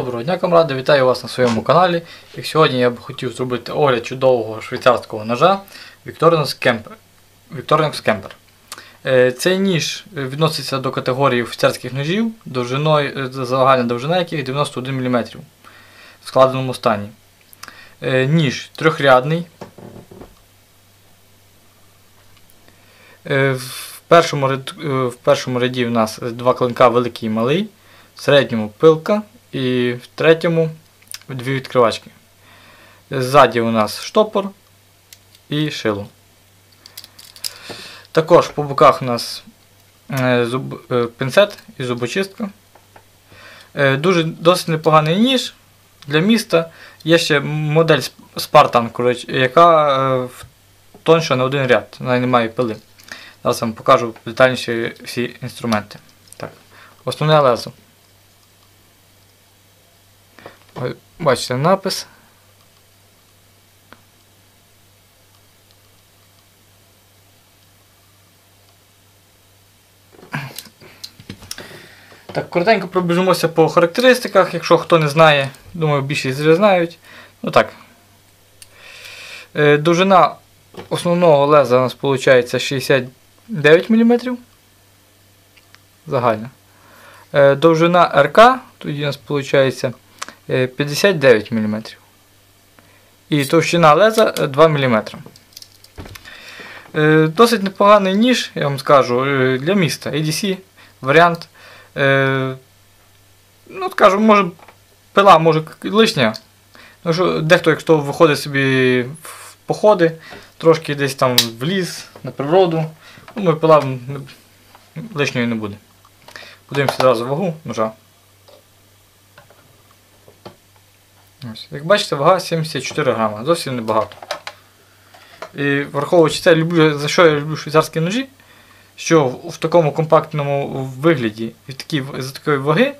Доброго дня, камради, вітаю вас на своєму каналі. І сьогодні я б хотів зробити огляд чудового швейцарського ножа Victorinox Kemper. Е, Цей ніж відноситься до категорії офіцерських ножів, довжиною, е, загальна довжина яких 91 мм в складеному стані. Е, Ніж трьохрядний. В першому, в першому ряді в нас два клинка великий і малий, в середньому пилка і в третьому дві відкривачки. Ззаді у нас штопор і шило. Також по боках у нас е, зуб, е, пінцет і зубочистка. Е, Дуже досить непоганий ніж для міста. Є ще модель Spartan, коротше, яка тонша на один ряд, вона не має пили. Зараз вам покажу детальніше всі інструменти. Так. Основне лезо. Бачите напис. Так, коротенько пробіжимося по характеристиках, якщо хто не знає, думаю, більшість вже знають. Ну так. Е, Довжина основного леза у нас виходить 69 мм. Загальна. Е, Довжина РК, тоді у нас виходить 59 мм. І товщина леза е, 2 мм. Е, Досить непоганий ніж, я вам скажу, е, для міста. ADC варіант. Е, Ну, скажу, може, пила може лишня. Ну, що дехто, якщо виходить собі в походи, трошки десь там в ліс, на природу, думаю, пила лишньої не буде. Подивимося одразу вагу ножа. Ось. Як бачите, вага 74 грама, зовсім небагато. І враховуючи це, люблю, за що я люблю швейцарські ножі, що в, в такому компактному вигляді і в такій, за такої ваги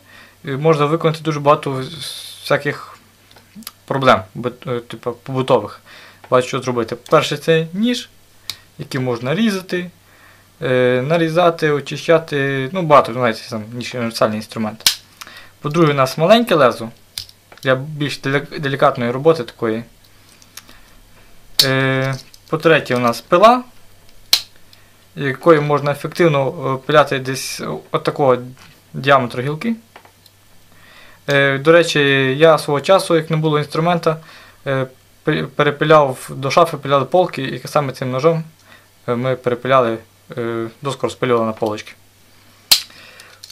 е, можна виконати дуже багато всяких проблем, е, типу, побутових. Бачу, що зробити. Перше, це ніж, який можна різати, е, нарізати, очищати. Ну, багато, знаєте, ніж універсальний інструмент. По-друге, у нас маленьке лезо для більш делікатної роботи такої. Е, по-третє, у нас пила, якою можна ефективно е, пиляти десь от такого діаметру гілки. Е, До речі, я свого часу, як не було інструмента, е, перепиляв до шафи пиляли полки, і саме цим ножом е, ми перепиляли, е, доску розпилювали на полочки.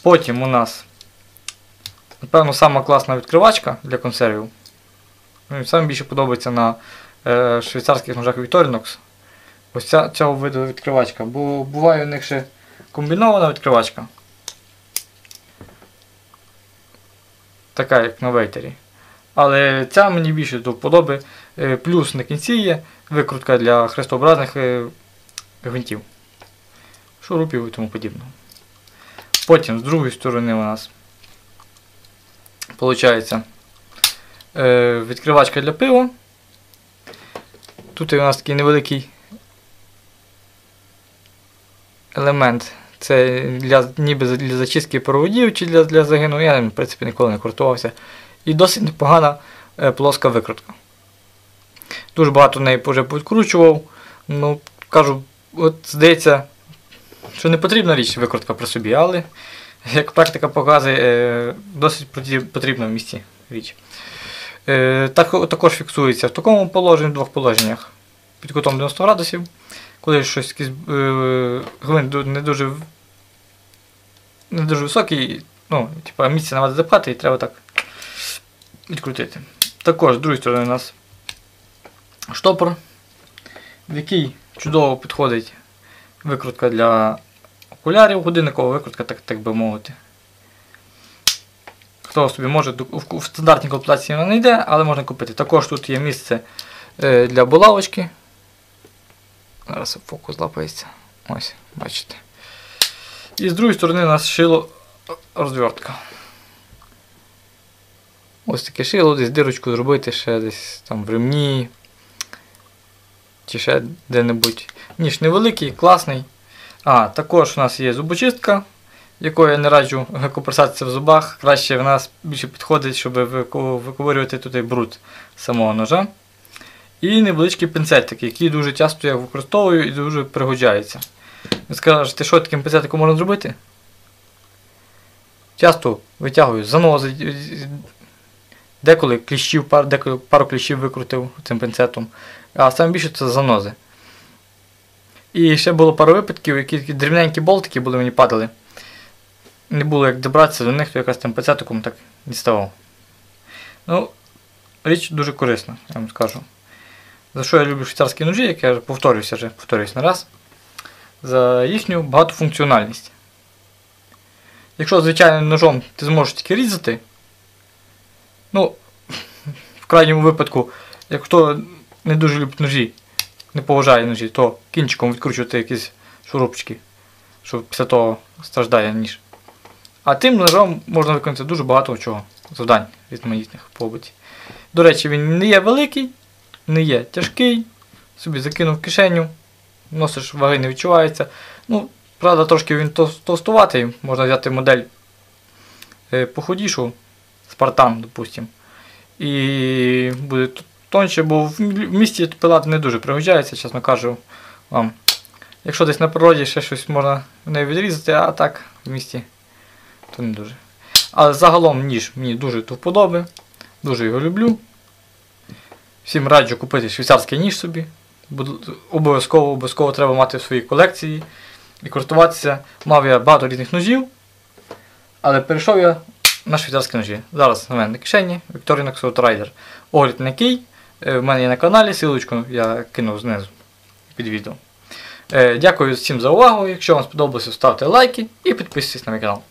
Потім у нас, напевно, сама класна відкривачка для консервів. Ну, Саме більше подобається на е, швейцарських ножах Victorinox. Ось ця, цього виду відкривачка. Бо буває у них ще комбінована відкривачка. Така, як на вейтері. Але ця мені більше до вподоби. Е, Плюс на кінці є викрутка для хрестообразних е, гвинтів. Шурупів і тому подібного. Потім з другої сторони у нас виходить е, відкривачка для пива. Тут у нас такий невеликий елемент. Це для, ніби для зачистки проводів чи для, для загину. Я, в принципі, ніколи не користувався. І досить непогана е, плоска викрутка. Дуже багато неї вже підкручував. Ну, кажу, от здається, що не потрібна річ викрутка при собі, але як практика показує, е, досить потріб- потрібна в місті річ. Е, також фіксується в такому положенні, в двох положеннях. Під кутом 90 градусів. Коли щось якийсь е, не дуже, не дуже високий, ну, типу, місце треба запхати і треба так відкрутити. Також з другої сторони у нас штопор, в який чудово підходить викрутка для окулярів, годинникова викрутка, так, так би мовити. Хто собі може, в, стандартній комплектації вона не йде, але можна купити. Також тут є місце е, для булавочки. Зараз фокус лапається. Ось, бачите. І з другої сторони у нас шило розвертка. Ось таке шило, десь дирочку зробити ще десь там в ремні. Чи ще де-небудь. Ніж невеликий, класний. А, також у нас є зубочистка, якою я не раджу куперсатися в зубах. Краще в нас більше підходить, щоб виковирювати тут бруд самого ножа. І невеличкий пінцетик, який дуже часто я використовую і дуже пригоджається. Ви скажете, що таким пінцетиком можна зробити? Часто витягую занози, деколи кліщів, пар- деколи пару кліщів викрутив цим пінцетом. А саме більше це занози. І ще було пару випадків, які такі дрібненькі болтики були мені падали. Не було як добратися до них, то якраз тим пацетиком так діставав. Ну, річ дуже корисна, я вам скажу. За що я люблю швейцарські ножі, як я вже повторююся вже, повторююсь не раз. За їхню багатофункціональність. Якщо звичайним ножом ти зможеш тільки різати, ну, в крайньому випадку, як хто не дуже любить ножі, не поважає ножі, то кінчиком відкручувати якісь шурупчики, що після того страждає ніж. А тим ножом можна виконати дуже багато чого, завдань різноманітних побуті. До речі, він не є великий, не є тяжкий, собі закинув в кишеню, носиш ваги не відчувається. Ну, правда, трошки він товс- товстуватий, можна взяти модель е, походішу, Спартан, допустим. І буде тонше, бо в місті пилати не дуже пригождається, чесно кажу вам. Якщо десь на природі ще щось можна в неї відрізати, а так в місті то не дуже. Але загалом ніж мені дуже до вподоби, дуже його люблю. Всім раджу купити швейцарський ніж собі. Обов'язково обов'язково треба мати в своїй колекції і користуватися. Мав я багато різних ножів, але перейшов я на швейцарські ножі. Зараз у мене на кишені Victorinox Outrider. Огляд на який в мене є на каналі, силочку я кинув знизу під відео. Е, Дякую всім за увагу. Якщо вам сподобалося, ставте лайки і підписуйтесь на мій канал.